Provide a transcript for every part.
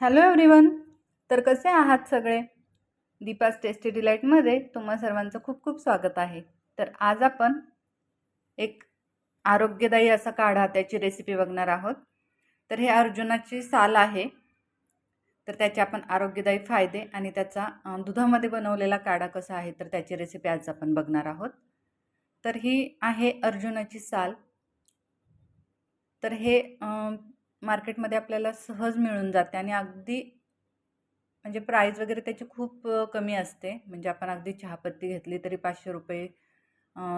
Hello everyone तर कसे आहात सगळे? दीपास टेस्टी डिलाईटमध्ये तुम्हा सर्वांचं खूप खूप स्वागत आहे. तर आज आपण एक आरोग्यदायी असा काढा त्याची रेसिपी बघणार आहोत. तर हे अर्जुनाची साल आहे. तर त्याचे आपण आरोग्यदायी फायदे आणि त्याचा दुधामध्ये बनवलेला काढा कसा आहे तर त्याची रेसिपी आज आपण बघणार आहोत. तर ही आहे अर्जुनाची साल. तर हे मार्केटमध्ये आपल्याला सहज मिळून जाते आणि अगदी म्हणजे प्राईज वगैरे त्याची खूप कमी असते. म्हणजे आपण अगदी चहापत्ती घेतली तरी पाचशे रुपये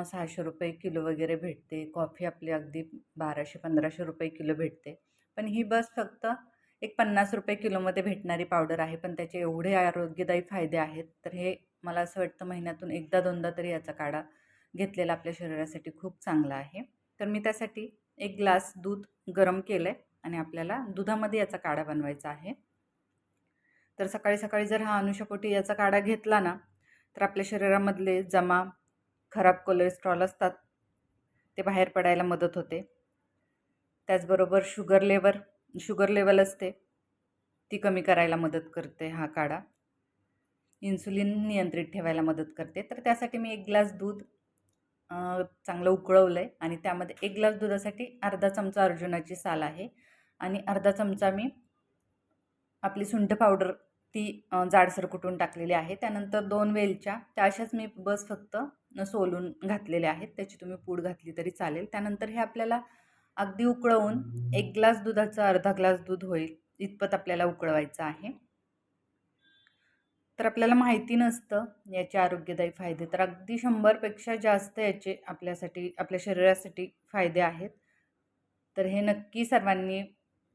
सहाशे रुपये किलो वगैरे भेटते. कॉफी आपली अगदी बाराशे पंधराशे रुपये किलो भेटते. पण ही बस फक्त एक पन्नास रुपये किलोमध्ये भेटणारी पावडर आहे. पण त्याचे एवढे आरोग्यदायी फायदे आहेत. तर हे मला असं वाटतं महिन्यातून एकदा दोनदा तरी याचा काढा घेतलेला आपल्या शरीरासाठी खूप चांगला आहे. तर मी त्यासाठी एक ग्लास दूध गरम केलं आहे आणि आपल्याला दुधामध्ये याचा काढा बनवायचा आहे. तर सकाळी सकाळी जर हा अनुषपोटी याचा काढा घेतला ना तर आपल्या शरीरामधले जमा खराब कोलेस्ट्रॉल असतात ते बाहेर पडायला मदत होते. त्याचबरोबर शुगर लेवर शुगर लेवल असते ती कमी करायला मदत करते हा काढा. इन्सुलिन नियंत्रित ठेवायला मदत करते. तर त्यासाठी मी एक ग्लास दूध चांगलं उकळवलं आहे आणि त्यामध्ये एक ग्लास दुधासाठी अर्धा चमचा अर्जुनाची साल आहे. आणि अर्धा चमचा मी आपली सुंठ पावडर ती जाडसर कुटून टाकलेली आहे. त्यानंतर दोन वेलच्या त्या अशाच मी बस फक्त सोलून घातलेल्या आहेत. त्याची तुम्ही पूड घातली तरी चालेल. त्यानंतर हे आपल्याला अगदी उकळवून एक ग्लास दुधाचं अर्धा ग्लास दूध होईल इतपत आपल्याला उकळवायचं आहे. तर आपल्याला माहिती नसतं याचे आरोग्यदायी फायदे. तर अगदी शंभरपेक्षा जास्त याचे आपल्यासाठी आपल्या शरीरासाठी फायदे आहेत. तर हे नक्की सर्वांनी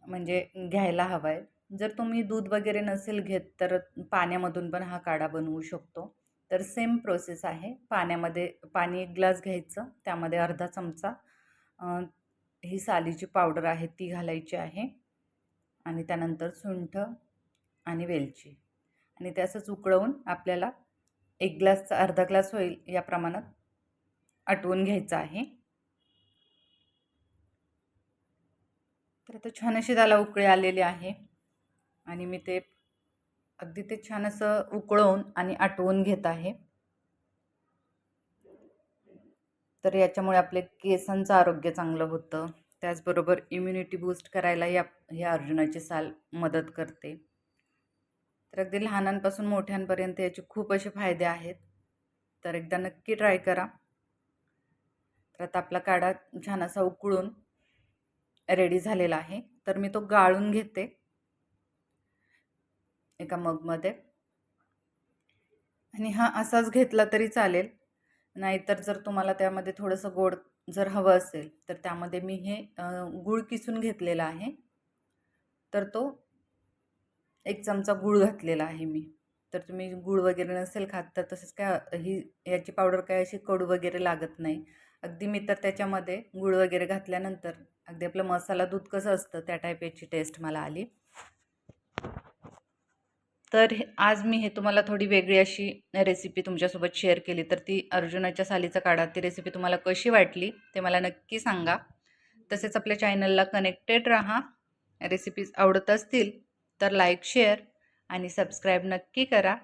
म्हणजे घ्यायला हवं आहे जर तुम्ही दूध वगैरे नसेल घेत तर पाण्यामधून पण हा काढा बनवू शकतो. तर सेम प्रोसेस आहे. पाण्यामध्ये पाणी एक ग्लास घ्यायचं. त्यामध्ये अर्धा चमचा ही सालीची पावडर आहे ती घालायची आहे. आणि त्यानंतर सुंठ आणि वेलची. आणि ते असंच उकळवून आपल्याला एक ग्लासचा अर्धा ग्लास होईल या प्रमाणात आटवून घ्यायचं आहे. तर आता छान अशी त्याला उकळी आलेली आहे. आणि मी ते अगदी ते छान असं उकळवून आणि आटवून घेत आहे. तर याच्यामुळे आपले केसांचं आरोग्य चांगलं होतं. त्याचबरोबर इम्युनिटी बूस्ट करायला या ह्या अर्जुनाची साल मदत करते. तर अगदी लहानांपासून मोठ्यांपर्यंत याचे खूप असे फायदे आहेत. तर एकदा नक्की ट्राय करा. तर आता आपला काढा छान असा उकळून. रेडी झालेला आहे. तर मी तो गाळून घेते. एका मगमध्ये. आणि हा असाच घेतला तरी चालेल. नाहीतर जर तुम्हाला त्यामध्ये थोडंसं गोड जर हवं असेल तर त्यामध्ये मी हे गूळ किसून घेतलेला आहे. तर तो एक चमचा गूळ घातलेला आहे मी. तर तुम्ही गूळ वगैरे नसेल खात तर तसंच काय ही याची पावडर काय अशी कडू वगैरे लागत नाही. अगदी मी तर त्याच्यामध्ये गूळ वगैरे घातल्यानंतर अगदी आपलं मसाला दूध कसं असतं त्या टाईप याची टेस्ट मला आली. तर आज मी हे तुम्हाला थोडी वेगळी अशी रेसिपी तुमच्यासोबत शेअर केली. तर ती अर्जुनाच्या सालीचा काढा. ती रेसिपी तुम्हाला कशी वाटली ते मला नक्की सांगा. तसेच आपल्या चॅनलला कनेक्टेड राहा. रेसिपीज आवडत असतील तर लाईक शेअर आणि सबस्क्राईब नक्की करा.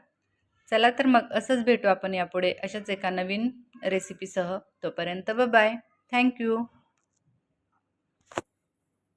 चला तर मग असंच भेटू आपण यापुढे अशाच एका नवीन रेसिपीसह तोपर्यंत बाय. थँक्यू